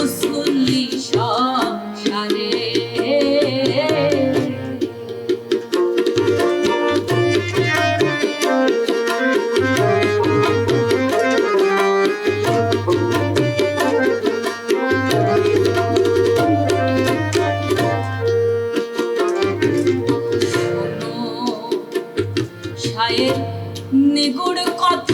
মুসকুল্লি সংসারে। সায়ের নিগুড় কথা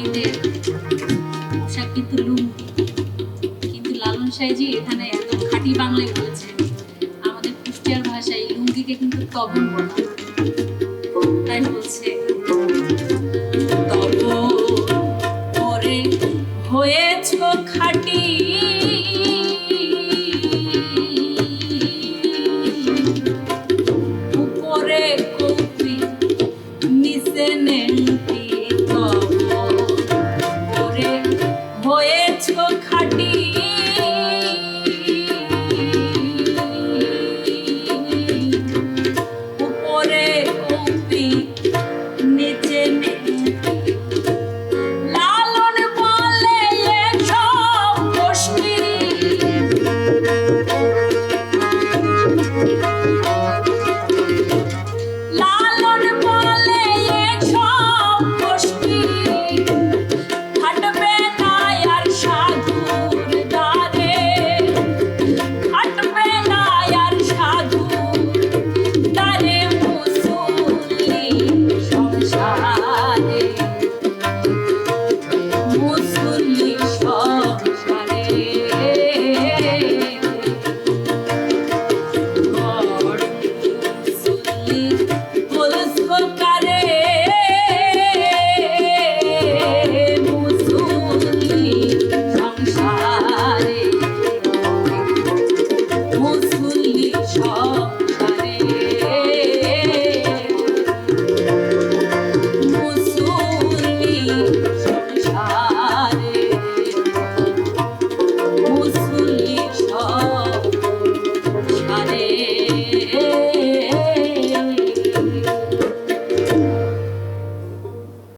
ইউনিটের সে কিন্তু লুঙ্গি কিন্তু লালন সাহেজি এখানে একদম খাঁটি বাংলায় বলেছে আমাদের কুষ্টিয়ার ভাষায় লুঙ্গিকে কিন্তু তবন বলা তাই বলছে fue 一场。